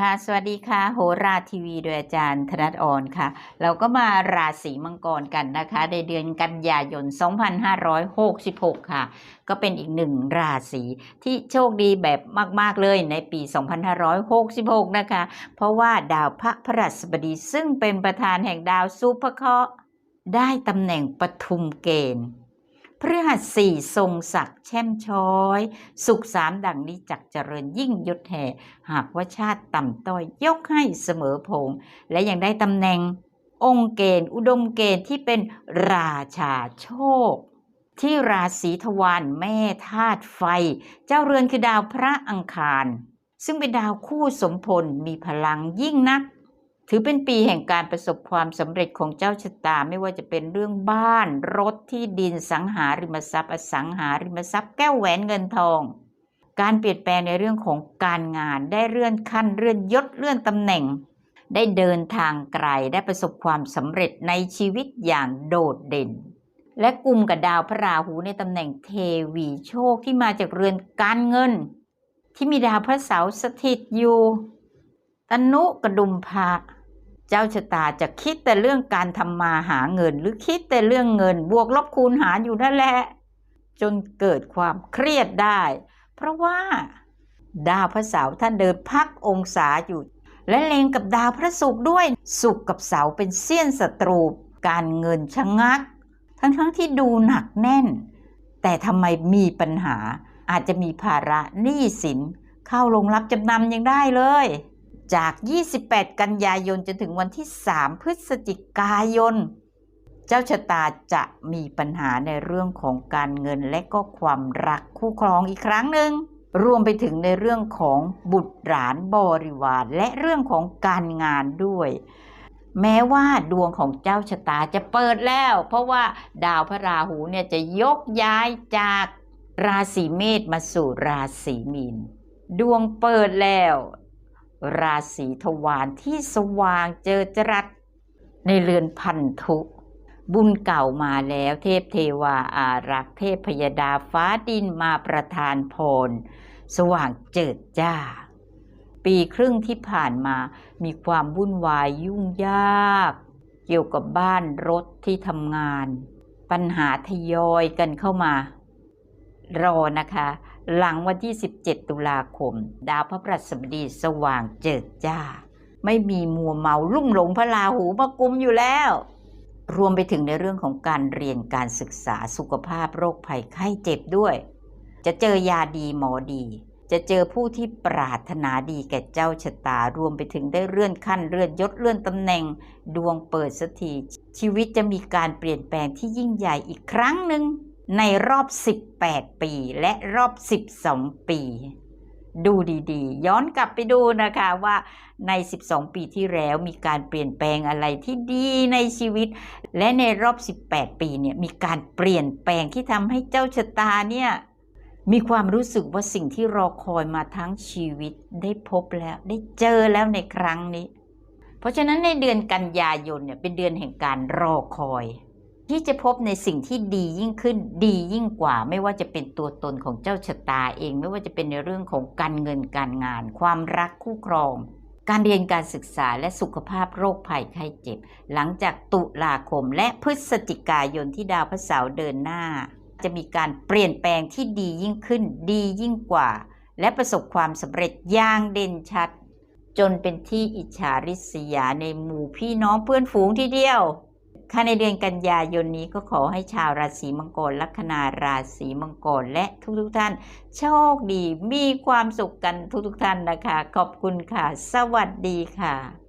ค่ะสวัสดีค่ะโหราทีวีโดยอาจารย์ธนัทออนค่ะ เราก็มาราศีมังกรกันนะคะ ในเดือนกันยายน 2566 ค่ะ ก็เป็นอีกหนึ่งราศีที่โชคดีแบบมาก ๆ เลยในปี 2566 นะคะ เพราะว่าดาวพระพฤหัสบดีซึ่งเป็นประธานแห่งดาวซุปอร์เคราะห์ได้ตำแหน่งปทุมเกณฑ์ พฤหัสสี่ทรงศักดิ์แช่มช้อย สุขสามดังนี้จักเจริญยิ่งยศแห่ หากว่าชาติต่ำต้อยยกให้เสมอพง และยังได้ตำแหน่งองค์เกณฑ์ อุดมเกณฑ์ที่เป็นราชาโชค ที่ราศีทวารแม่ธาตุไฟ เจ้าเรือนคือดาวพระอังคาร ซึ่งเป็นดาวคู่สมพลมีพลังยิ่งนัก ถือเป็นปีแห่งการประสบความสำเร็จของเจ้าชะตาไม่ว่าจะเป็นเรื่องบ้าน รถที่ดินสังหาริมทรัพย์อสังหาริมทรัพย์แก้วแหวนเงินทอง การเปลี่ยนแปลงในเรื่องของการงานได้เลื่อนขั้นเลื่อนยศเลื่อนตำแหน่ง ได้เดินทางไกลได้ประสบความสำเร็จในชีวิตอย่างโดดเด่น และกลุ่มกับดาวพระราหูในตำแหน่งเทวีโชคที่มาจากเรือนการเงิน ที่มีดาวพระเสาร์สถิตอยู่ตนุกระดุมพระ เจ้าชะตาจะคิดแต่เรื่องการทำมาหาเงิน หรือคิดแต่เรื่องเงิน บวกลบคูณหารอยู่นั่นแหละ จนเกิดความเครียดได้ เพราะว่า ดาวพระเสาร์ท่านเดินพักองศาอยู่ และเลงกับดาวพระศุกร์ด้วยศุกร์กับเสาร์เป็นเสี้ยนศัตรู การเงินชะงัก ทั้งๆทที่ดูหนักแน่น แต่ทำไมมีปัญหาอาจจะมีภาระหนี้สิน เข้าลงรับจำนำยังได้เลย จาก 28 กันยายนจนถึงวันที่ 3 พฤศจิกายน เจ้าชะตาจะมีปัญหาในเรื่องของการเงินและก็ความรักคู่ครองอีกครั้งหนึ่ง รวมไปถึงในเรื่องของบุตรหลานบริวาร และเรื่องของการงานด้วย แม้ว่าดวงของเจ้าชะตาจะเปิดแล้ว เพราะว่าดาวพระราหูเนี่ยจะยกย้ายจากราศีเมษมาสู่ราศีมีน ดวงเปิดแล้ว ราศีทวารที่สว่างเจอจรัสในเรือนพันธุ บุญเก่ามาแล้วเทพเทวาอารักษ์เทพพยดาฟ้าดินมาประทานพร สว่างเจิดจ้า ปีครึ่งที่ผ่านมามีความวุ่นวายยุ่งยาก เกี่ยวกับบ้านรถที่ทำงาน ปัญหาทยอยกันเข้ามารอนะคะ หลังวันที่ 17 ตุลาคม ดาวพระพฤหัสบดีสว่างเจิดจ้า ไม่มีมัวเมาลุ่มหลงพระราหูมากุมอยู่แล้ว รวมไปถึงในเรื่องของการเรียนการศึกษาสุขภาพโรคภัยไข้เจ็บด้วย จะเจอยาดีหมอดี จะเจอผู้ที่ปรารถนาดีแก่เจ้าชะตารวมไปถึงได้เลื่อนขั้นเลื่อนยศเลื่อนตำแหน่ง ดวงเปิดสักทีชีวิตจะมีการเปลี่ยนแปลงที่ยิ่งใหญ่อีกครั้งหนึ่ง ในรอบ 18 ปีและรอบ 12 ปี ดูดีๆ ย้อนกลับไปดูนะคะว่าใน 12 ปีที่แล้วมีการเปลี่ยนแปลงอะไรที่ดีในชีวิต และในรอบ 18 ปีเนี่ยมีการเปลี่ยนแปลงที่ทำให้เจ้าชะตาเนี่ยมีความรู้สึกว่าสิ่งที่รอคอยมาทั้งชีวิตได้พบแล้ว ได้เจอแล้วในครั้งนี้ เพราะฉะนั้นในเดือนกันยายนเนี่ยเป็นเดือนแห่งการรอคอย ที่จะพบในสิ่งที่ดียิ่งขึ้น ดียิ่งกว่า ไม่ว่าจะเป็นตัวตนของเจ้าชะตาเอง ไม่ว่าจะเป็นในเรื่องของการเงินการงาน ความรักคู่ครอง การเรียนการศึกษาและสุขภาพโรคภัยไข้เจ็บ หลังจากตุลาคมและพฤศจิกายนที่ดาวพระเสาร์เดินหน้า จะมีการเปลี่ยนแปลงที่ดียิ่งขึ้น ดียิ่งกว่า และประสบความสำเร็จอย่างเด่นชัด จนเป็นที่อิจฉาริษยาในหมู่พี่น้องเพื่อนฝูงทีเดียว ค่ะในเดือนกันยายนนี้ก็ขอให้ชาวราศีมังกรลัคนาราศีมังกรและทุกๆทท่าน โชคดีมีความสุขกันทุกๆทท่านนะคะ ขอบคุณค่ะ สวัสดีค่ะ